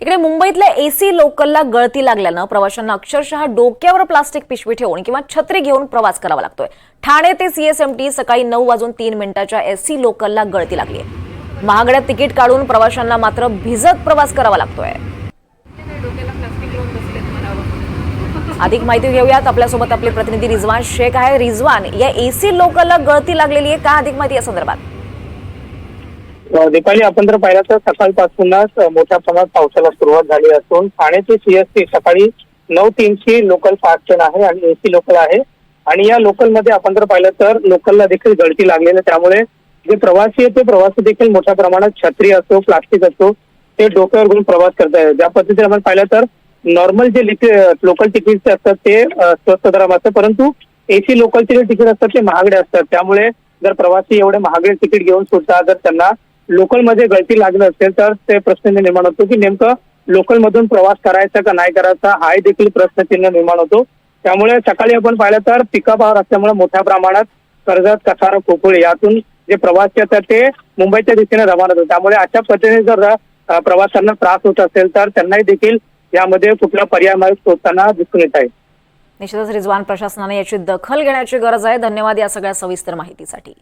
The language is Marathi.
तिकडे मुंबईतल्या एसी लोकलला गळती लागल्यानं प्रवाशांना अक्षरशः डोक्यावर प्लास्टिक पिशवी ठेवून किंवा छत्री घेऊन प्रवास करावा लागतोय. ठाणे ते सीएसएमटी सकाळी नऊ वाजून तीन मिनिटाच्या एसी लोकलला गळती लागली महागड्या तिकीट काढून प्रवाशांना मात्र भिजत प्रवास करावा लागतोय. अधिक माहिती घेऊयात. आपल्यासोबत आपले प्रतिनिधी रिजवान शेख आहे. रिजवान या एसी लोकलला गळती लागलेली आहे का अधिक माहिती या संदर्भात? दीपाली आपण जर पाहिलं तर सकाळपासूनच मोठ्या प्रमाणात पावसाला सुरुवात झाली असून ठाणे ते सीएसटी सकाळी नऊ तीनची लोकल फास्ट ट्रेन आहे आणि एसी लोकल आहे. आणि या लोकलमध्ये आपण जर पाहिलं तर लोकलला देखील गळती लागलेली आहे. त्यामुळे जे प्रवासी आहेत ते प्रवासी देखील मोठ्या प्रमाणात छत्री असो प्लास्टिक असो ते डोक्यावर घेऊन प्रवास करतायत ज्या पद्धतीने आपण पाहिलं तर नॉर्मल जे लोकल तिकीट असतात ते स्वस्त दरात असतात. परंतु एसी लोकलचे जे तिकीट असतात ते महागडे असतात. त्यामुळे जर प्रवासी एवढे महागडे तिकीट घेऊन सुद्धा जर त्यांना लोकलमध्ये गळती लागली असेल तर ते प्रश्न निर्माण होतो की नेमकं लोकल मधून प्रवास करायचा का नाही करायचा हाही देखील प्रश्नचिन्ह निर्माण होतो. त्यामुळे सकाळी आपण पाहिलं तर पिकअप आवर असल्यामुळे मोठ्या प्रमाणात कर्जत कसारा खोपोळी यातून जे प्रवासी असतात ते मुंबईच्या दिशेने रवाना होतात. त्यामुळे अशा पद्धतीने जर प्रवाशांना त्रास होत असेल तर त्यांनाही देखील यामध्ये कुठला पर्याय मार्ग शोधताना दिसून येत आहे. निश्चितच रिजवान प्रशासनाने याची दखल घेण्याची गरज आहे. धन्यवाद या सगळ्या सविस्तर माहितीसाठी.